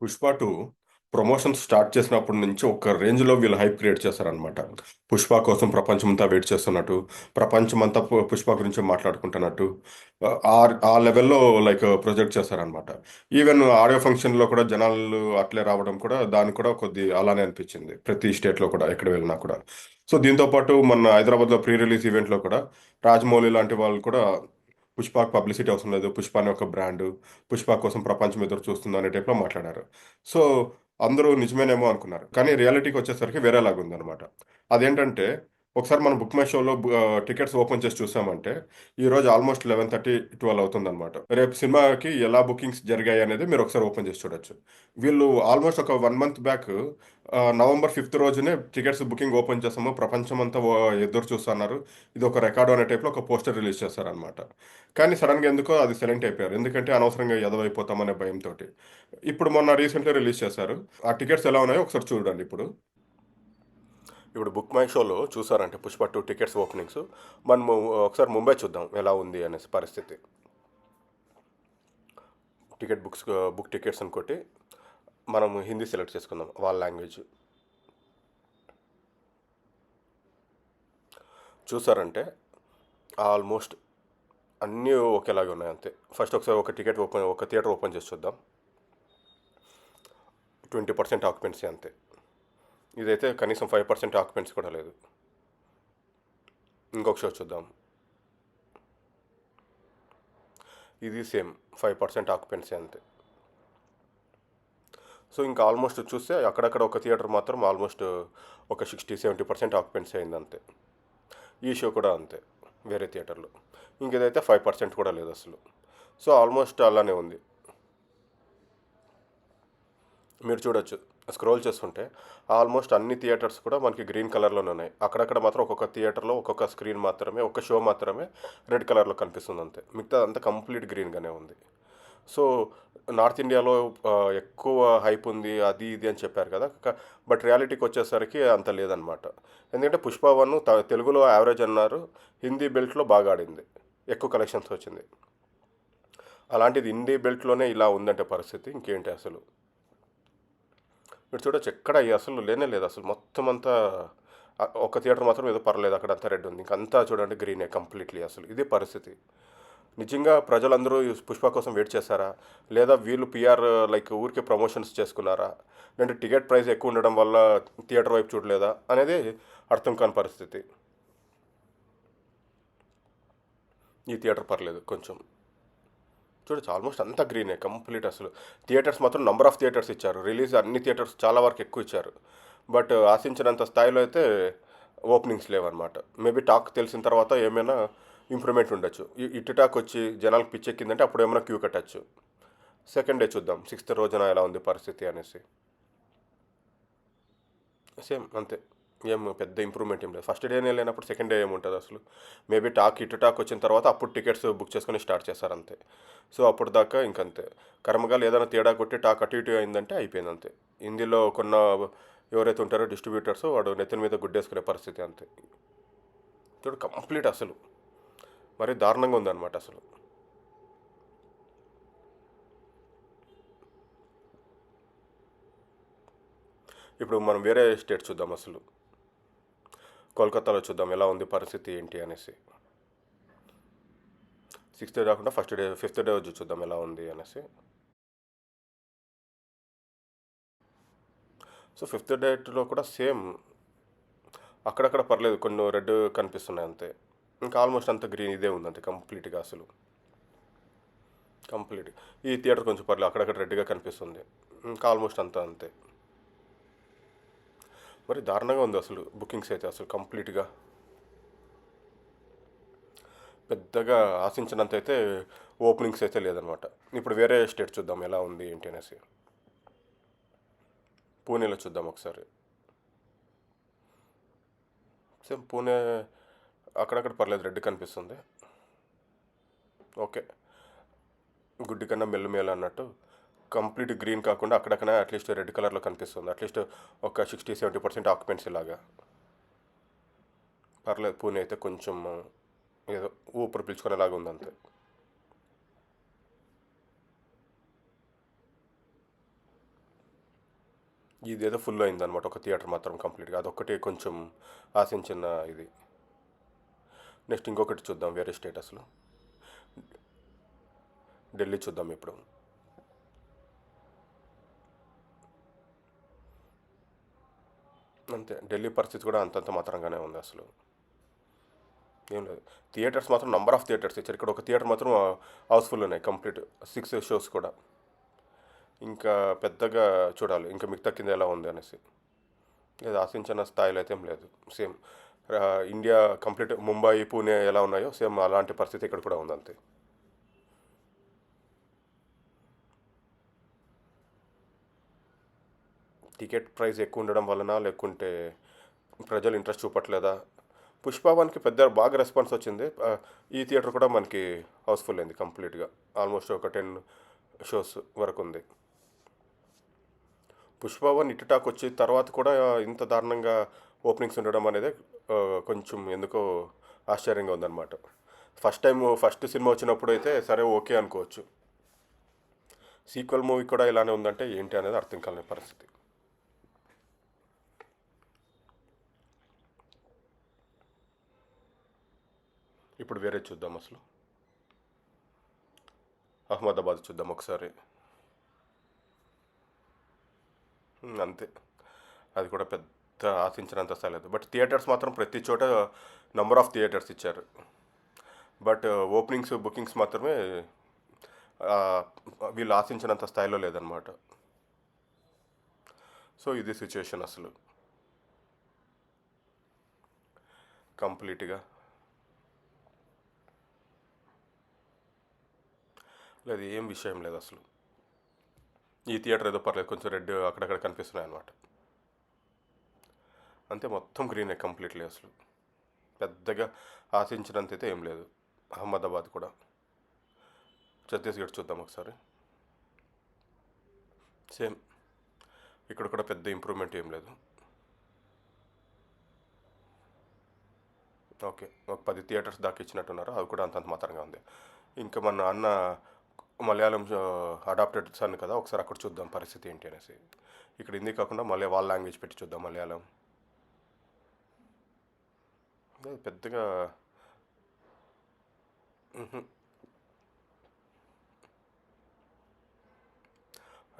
Pushpa two promotion start చేసినప్పటి నుంచి ఒక రేంజ్లో వీళ్ళు హైప్ క్రియేట్ చేశారనమాట పుష్ప కోసం ప్రపంచమంతా వెయిట్ చేస్తున్నట్టు ప్రపంచమంతా పు- పుష్ప గురించి మాట్లాడుకుంటున్నట్టు ఆ ఆ లెవెల్లో లైక్ ప్రొజెక్ట్ చేశారనమాట ఈవెన్ ఆడియో ఫంక్షన్లో కూడా జనాలు అట్లే రావడం కూడా దానికి కూడా కొద్ది అలానే అనిపించింది. ప్రతి స్టేట్లో కూడా ఎక్కడ వెళ్ళినా కూడా. సో దీంతో పాటు మన హైదరాబాద్లో ప్రీ రిలీజ్ ఈవెంట్లో కూడా రాజమౌళి లాంటి వాళ్ళు కూడా పుష్పకు పబ్లిసిటీ అవసరం లేదు. పుష్ప అనే ఒక బ్రాండ్ పుష్ప కోసం ప్రపంచం ఎదురు చూస్తుంది అనే టైప్లో మాట్లాడారు. సో అందరూ నిజమేనేమో అనుకున్నారు. కానీ రియాలిటీకి వచ్చేసరికి వేరేలాగా ఉందన్నమాట అదేంటంటే ఒకసారి మనం బుక్ మై షోలో టికెట్స్ ఓపెన్ చేసి చూసామంటే ఈ రోజు ఆల్మోస్ట్ లెవెన్ థర్టీ ట్వెల్వ్ అవుతుందన్నమాట. రేపు సినిమాకి ఎలా బుకింగ్స్ జరిగాయి అనేది మీరు ఒకసారి ఓపెన్ చేసి చూడొచ్చు. వీళ్ళు ఆల్మోస్ట్ ఒక one month back November fifth రోజునే టికెట్స్ బుకింగ్ ఓపెన్ చేస్తాము. ప్రపంచం అంతా ఎదురు చూస్తున్నారు. ఇది ఒక రికార్డు అనే టైప్లో ఒక పోస్టర్ రిలీజ్ చేస్తారనమాట కానీ సడన్గా ఎందుకో అది సెలెక్ట్ అయిపోయారు. ఎందుకంటే అనవసరంగా ఎదవైపోతామనే భయంతో ఇప్పుడు మొన్న రీసెంట్గా రిలీజ్ చేశారు. ఆ టికెట్స్ ఎలా ఉన్నాయో ఒకసారి చూడండి ఇప్పుడు. ఇప్పుడు బుక్ మై షోలో చూసారంటే పుష్ప టూ టికెట్స్ ఓపెనింగ్స్. మనం ఒకసారి ముంబై చూద్దాం ఎలా ఉంది అనే పరిస్థితి. టికెట్ బుక్స్ బుక్ టికెట్స్ అనుకోటి మనం హిందీ సెలెక్ట్ చేసుకుందాం వాళ్ళ లాంగ్వేజ్. చూసారంటే ఆల్మోస్ట్ అన్నీ ఒకేలాగే ఉన్నాయి అంతే. ఫస్ట్ ఒకసారి ఒక టికెట్ ఓపెన్ ఒక థియేటర్ ఓపెన్ చేసి చూద్దాం. ట్వంటీ పర్సెంట్ ఆక్యుపెన్సీ అంతే. ఇదైతే కనీసం ఫైవ్ పర్సెంట్ ఆక్యుపెన్సీ కూడా లేదు. ఇంకొక షో చూద్దాం. ఇది సేమ్ ఫైవ్ పర్సెంట్ ఆక్యుపెన్సీ అంతే. సో ఇంకా ఆల్మోస్ట్ చూస్తే అక్కడక్కడ ఒక థియేటర్ మాత్రం ఆల్మోస్ట్ ఒక సిక్స్టీ సెవెంటీ పర్సెంట్ ఆక్యుపెన్సీ అయింది అంతే. ఈ షో కూడా అంతే వేరే థియేటర్లో ఇంకేదైతే ఫైవ్ పర్సెంట్ కూడా లేదు అసలు. సో ఆల్మోస్ట్ అలానే ఉంది. మీరు చూడొచ్చు. స్క్రోల్ చేస్తుంటే ఆల్మోస్ట్ అన్ని థియేటర్స్ కూడా మనకి గ్రీన్ కలర్లోనే ఉన్నాయి. అక్కడక్కడ మాత్రం ఒక్కొక్క థియేటర్లో ఒక్కొక్క స్క్రీన్ మాత్రమే ఒక్క షో మాత్రమే రెడ్ కలర్లో కనిపిస్తుంది అంతే. మిగతా అంతా కంప్లీట్ గ్రీన్గానే ఉంది. సో నార్త్ ఇండియాలో ఎక్కువ హైప్ ఉంది అది ఇది అని చెప్పారు కదా. బట్ రియాలిటీకి వచ్చేసరికి అంత లేదనమాట ఎందుకంటే పుష్ప వన్ త- తెలుగులో యావరేజ్ అన్నారు హిందీ బెల్ట్లో బాగా ఆడింది ఎక్కువ కలెక్షన్స్ వచ్చింది. అలాంటిది హిందీ బెల్ట్లోనే ఇలా ఉందంటే పరిస్థితి ఇంకేంటి అసలు? మీరు చూడొచ్చు ఎక్కడ అసలు లేనే లేదు అసలు. మొత్తం అంతా ఒక థియేటర్ మాత్రం ఏదో పర్లేదు అక్కడ అంతా రెడ్ ఉంది. ఇంకంతా చూడండి గ్రీనే కంప్లీట్లీ అసలు. ఇది పరిస్థితి. నిజంగా ప్రజలందరూ పుష్ప కోసం వెయిట్ చేశారా? లేదా వీళ్ళు పిఆర్ లైక్ ఊరికే ప్రమోషన్స్ చేసుకున్నారా? లేదంటే టికెట్ ప్రైస్ ఎక్కువ ఉండడం వల్ల థియేటర్ వైపు చూడలేదా? అనేది అర్థం కాని పరిస్థితి. ఈ థియేటర్ పర్లేదు కొంచెం. చూడొచ్చు ఆల్మోస్ట్ అంతా గ్రీనే కంప్లీట్ అసలు. థియేటర్స్ మాత్రం నంబర్ ఆఫ్ థియేటర్స్ ఇచ్చారు. రిలీజ్ అన్ని థియేటర్స్ చాలా వరకు ఎక్కువ ఇచ్చారు. బట్ ఆశించినంత స్థాయిలో అయితే ఓపెనింగ్స్ లేవన్నమాట. మేబీ టాక్ తెలిసిన తర్వాత ఏమైనా ఇంప్రూవ్మెంట్ ఉండొచ్చు. ఇటు టాక్ వచ్చి జనాలకు పిచ్చెక్కిందంటే అప్పుడు ఏమైనా క్యూ కట్టచ్చు. సెకండ్ డే చూద్దాం. సిక్స్త్ రోజున ఎలా ఉంది పరిస్థితి అనేసి. సేమ్ అంతే. ఏం పెద్ద ఇంప్రూవ్మెంట్ ఏం లేదు. ఫస్ట్ డే లేనప్పుడు సెకండ్ డే ఏముంటుంది అసలు? మేబీ టాక్ ఇటు టాక్ వచ్చిన తర్వాత అప్పుడు టికెట్స్ బుక్ చేసుకొని స్టార్ట్ చేస్తారు అంతే. సో అప్పుడు దాకా ఇంకంతే. కర్మగాలు ఏదైనా తేడా కొట్టి టాక్ అటు ఇటు అయిందంటే అయిపోయింది అంతే. ఇందులో కొన్న ఎవరైతే ఉంటారో డిస్ట్రిబ్యూటర్స్ వాడు నెత్తిన మీద గుడ్డేసుకునే పరిస్థితి అంతే. చూడు కంప్లీట్ అసలు. మరి దారుణంగా ఉందన్నమాట అసలు. ఇప్పుడు మనం వేరే స్టేట్ చూద్దాం అసలు. కోల్కతాలో చూద్దాం ఎలా ఉంది పరిస్థితి ఏంటి అనేసి. సిక్స్త్ డే కాకుండా ఫస్ట్ డే ఫిఫ్త్ డే వచ్చి చూద్దాం ఎలా ఉంది అనేసి. సో ఫిఫ్త్ డేట్లో కూడా సేమ్ అక్కడక్కడ పర్లేదు కొన్ని రెడ్ కనిపిస్తున్నాయి అంతే. ఇంకా ఆల్మోస్ట్ అంత గ్రీన్ ఇదే ఉంది అంతే కంప్లీట్గా అసలు. కంప్లీట్ ఈ థియేటర్ కొంచెం పర్లేదు అక్కడక్కడ రెడ్గా కనిపిస్తుంది. ఇంకా ఆల్మోస్ట్ అంతా అంతే. మరి దారుణంగా ఉంది అసలు బుకింగ్స్ అయితే అసలు కంప్లీట్గా. పెద్దగా ఆశించినంత అయితే ఓపెనింగ్స్ అయితే లేదనమాట. ఇప్పుడు వేరే స్టేట్ చూద్దాం ఎలా ఉంది ఏంటి అనేసి. పూణేలో చూద్దాం ఒకసారి. సేమ్ పూణే అక్కడక్కడ పర్లేదు రెడ్ కనిపిస్తుంది. ఓకే. గుడ్డి కన్నా మెల్లుమేలు అన్నట్టు. కంప్లీట్ గ్రీన్ కాకుండా అక్కడక్కడ అట్లీస్ట్ రెడ్ కలర్లో కనిపిస్తుంది. అట్లీస్ట్ ఒక సిక్స్టీ సెవెంటీ పర్సెంట్ ఆక్యుపెన్సీ లాగా. పర్లేదు పూణే అయితే కొంచెం ఏదో ఊపిరి పీల్చుకునేలాగా ఉంది అంతే ఇదేదో ఫుల్ అయింది అనమాట ఒక థియేటర్ మాత్రం కంప్లీట్గా అదొక్కటి కొంచెం ఆశించిన ఇది. నెక్స్ట్ ఇంకొకటి చూద్దాం వేరే స్టేటస్లో ఢిల్లీ చూద్దాం ఇప్పుడు. అంతే. ఢిల్లీ పరిస్థితి కూడా అంతంత మాత్రంగానే ఉంది అసలు. ఏం లేదు. థియేటర్స్ మాత్రం నంబర్ ఆఫ్ థియేటర్స్ ఇచ్చారు. ఇక్కడ ఒక థియేటర్ మాత్రం హౌస్ఫుల్ ఉన్నాయి కంప్లీట్ సిక్స్ షోస్ కూడా. ఇంకా పెద్దగా చూడాలి. ఇంకా మిగతా కింద ఎలా ఉంది అనేసి. లేదు ఆశించిన స్థాయిలో అయితే ఏం లేదు. Same India complete Mumbai Pune ఎలా ఉన్నాయో సేమ్ అలాంటి పరిస్థితి ఇక్కడ కూడా ఉంది అంతే. టికెట్ ప్రైస్ ఎక్కువ ఉండడం వలన లేకుంటే ప్రజలు ఇంట్రెస్ట్ చూపట్లేదా? పుష్ప వన్కి పెద్ద బాగా రెస్పాన్స్ వచ్చింది. ఈ థియేటర్ కూడా మనకి హౌస్ఫుల్ అయింది కంప్లీట్గా. ఆల్మోస్ట్ ఒక టెన్ షోస్ వరకు ఉంది. పుష్ప వన్ ఇటు వచ్చి తర్వాత కూడా ఇంత దారుణంగా ఓపెనింగ్స్ ఉండడం అనేది కొంచెం ఎందుకో ఆశ్చర్యంగా ఉందన్నమాట. ఫస్ట్ టైం ఫస్ట్ సినిమా వచ్చినప్పుడు అయితే సరే ఓకే అనుకోవచ్చు. సీక్వెల్ మూవీ కూడా ఇలానే ఉందంటే ఏంటి అనేది అర్థం కాలేని పరిస్థితి. ఇప్పుడు వేరే చూద్దాం అసలు. అహ్మదాబాద్ చూద్దాం ఒకసారి. అంతే. అది కూడా పెద్ద ఆశించినంత స్థాయి బట్ థియేటర్స్ మాత్రం ప్రతి చోట నంబర్ ఆఫ్ థియేటర్స్ ఇచ్చారు. బట్ ఓపెనింగ్స్ బుకింగ్స్ మాత్రమే వీళ్ళు ఆశించినంత స్థాయిలో లేదనమాట సో ఇది సిచ్యుయేషన్ అసలు. కంప్లీట్గా. లేదు ఏం విషయం లేదు అసలు. ఈ థియేటర్ ఏదో పర్లేదు కొంచెం రెడ్ అక్కడక్కడ కనిపిస్తున్నాయి అనమాట అంతే మొత్తం గ్రీనే కంప్లీట్లీ అసలు. పెద్దగా ఆశించినంత అయితే ఏం లేదు. అహ్మదాబాద్ కూడా. ఛత్తీస్గఢ్ చూద్దాం ఒకసారి. సేమ్. ఇక్కడ కూడా పెద్ద ఇంప్రూవ్మెంట్ ఏం లేదు. ఓకే. ఒక పది థియేటర్స్ దాకా ఇచ్చినట్టున్నారు. అవి కూడా అంతంత మాత్రంగా ఉంది. ఇంకా మన అన్న మలయాళం అడాప్టెడ్ సన్ కదా ఒకసారి అక్కడ చూద్దాం పరిస్థితి ఏంటి అనేసి. ఇక్కడ హిందీ కాకుండా మళ్ళీ వాళ్ళ లాంగ్వేజ్ పెట్టి చూద్దాం మలయాళం. పెద్దగా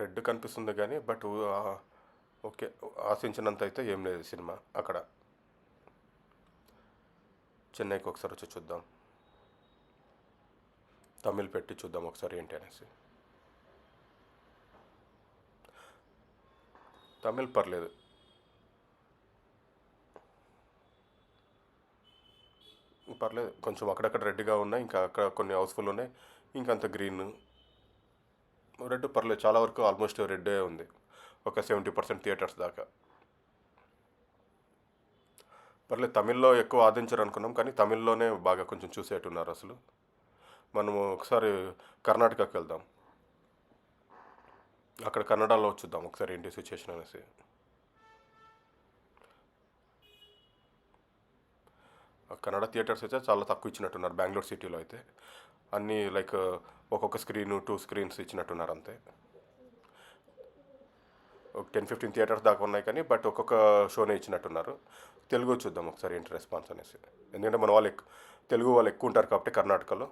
రెడ్ కనిపిస్తుంది కానీ బట్ ఓకే ఆశించినంత అయితే ఏం లేదు సినిమా అక్కడ. చెన్నైకి ఒకసారి వచ్చి చూద్దాం. తమిళ్ పెట్టి చూద్దాం ఒకసారి ఏంటి అనేసి. తమిళ్ పర్లేదు. పర్లేదు. కొంచెం అక్కడక్కడ రెడ్గా ఉన్నాయి. ఇంకా అక్కడ కొన్ని హౌస్ఫుల్ ఉన్నాయి. ఇంకా అంత గ్రీన్. రెడ్ పర్లేదు. చాలా వరకు ఆల్మోస్ట్ రెడ్డే ఉంది. ఒక సెవెంటీ పర్సెంట్ థియేటర్స్ దాకా. పర్లేదు. తమిళ్ళో ఎక్కువ ఆదించరు అనుకున్నాం కానీ తమిళ్ళోనే బాగా కొంచెం చూసేట్టున్నారు అసలు. మనము ఒకసారి కర్ణాటకకి వెళ్దాం. అక్కడ కన్నడలో చూద్దాం ఒకసారి ఏంటి సిచ్యుయేషన్ అనేసి. కన్నడ థియేటర్స్ అయితే చాలా తక్కువ ఇచ్చినట్టున్నారు బెంగళూరు సిటీలో అయితే. అన్నీ లైక్ ఒక్కొక్క స్క్రీన్ టూ స్క్రీన్స్ ఇచ్చినట్టున్నారు అంతే. ఒక టెన్ ఫిఫ్టీన్ థియేటర్స్ దాకా ఉన్నాయి కానీ బట్ ఒక్కొక్క షోనే ఇచ్చినట్టున్నారు. తెలుగు చూద్దాం ఒకసారి ఏంటి రెస్పాన్స్ అనేసి. ఎందుకంటే మన వాళ్ళు తెలుగు వాళ్ళు ఎక్కువ ఉంటారు కాబట్టి కర్ణాటకలో.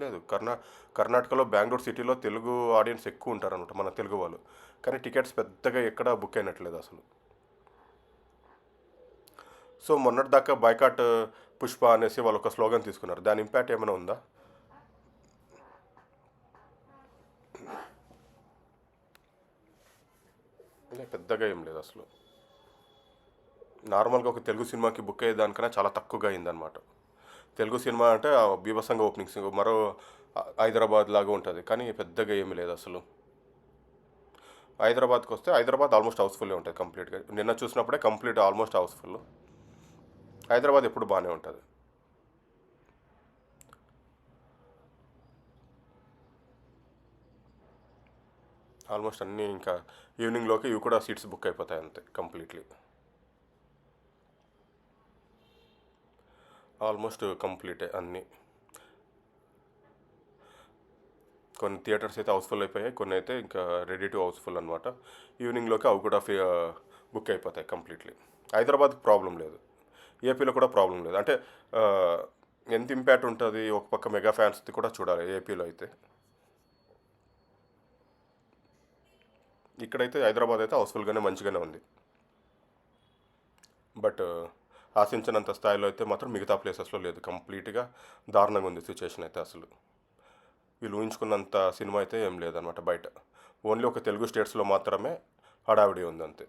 లేదు కర్ణా కర్ణాటకలో బెంగళూరు సిటీలో తెలుగు ఆడియన్స్ ఎక్కువ ఉంటారనమాట మన తెలుగు వాళ్ళు. కానీ టికెట్స్ పెద్దగా ఎక్కడ బుక్ అయినట్లేదు అసలు. సో మొన్నటి దాకా బైకాట్ పుష్ప అనేసి వాళ్ళు ఒక స్లోగన్ తీసుకున్నారు. దాని ఇంపాక్ట్ ఏమైనా ఉందా? పెద్దగా ఏం లేదు అసలు. నార్మల్గా ఒక తెలుగు సినిమాకి బుక్ అయ్యే దానికన్నా చాలా తక్కువగా అయిందనమాట తెలుగు సినిమా అంటే ఆ బీభత్సంగా ఓపెనింగ్స్ మరో హైదరాబాద్ లాగా ఉంటుంది. కానీ పెద్దగా ఏమీ లేదు అసలు. హైదరాబాద్కి వస్తే హైదరాబాద్ ఆల్మోస్ట్ హౌస్ఫుల్లే ఉంటుంది కంప్లీట్గా నిన్న చూసినప్పుడే కంప్లీట్ ఆల్మోస్ట్ హౌస్ఫుల్ హైదరాబాద్ ఎప్పుడు బాగానే ఉంటుంది. ఆల్మోస్ట్ అన్నీ ఇంకా ఈవినింగ్లోకి ఇవి కూడా సీట్స్ బుక్ అయిపోతాయి అంతే కంప్లీట్లీ ఆల్మోస్ట్ కంప్లీటే అన్నీ. కొన్ని థియేటర్స్ అయితే హౌస్ఫుల్ అయిపోయాయి కొన్ని అయితే ఇంకా రెడీ టు హౌస్ఫుల్ అనమాట ఈవినింగ్లోకి అవి కూడా ఫీ బుక్ అయిపోతాయి కంప్లీట్లీ. హైదరాబాద్ ప్రాబ్లం లేదు. ఏపీలో కూడా ప్రాబ్లం లేదు. అంటే ఎంత ఇంపాక్ట్ ఉంటుంది ఒక పక్క మెగా ఫ్యాన్స్ది కూడా చూడాలి ఏపీలో అయితే. ఇక్కడైతే హైదరాబాద్ అయితే హౌస్ఫుల్గానే మంచిగానే ఉంది. బట్ ఆశించినంత స్థాయిలో అయితే మాత్రం మిగతా ప్లేసెస్లో లేదు. కంప్లీట్గా దారుణంగా ఉంది సిచ్యువేషన్ అయితే అసలు. వీళ్ళు ఊహించుకున్నంత సినిమా అయితే ఏం లేదనమాట బయట. ఓన్లీ ఒక తెలుగు స్టేట్స్లో మాత్రమే హడావిడి ఉంది అంతే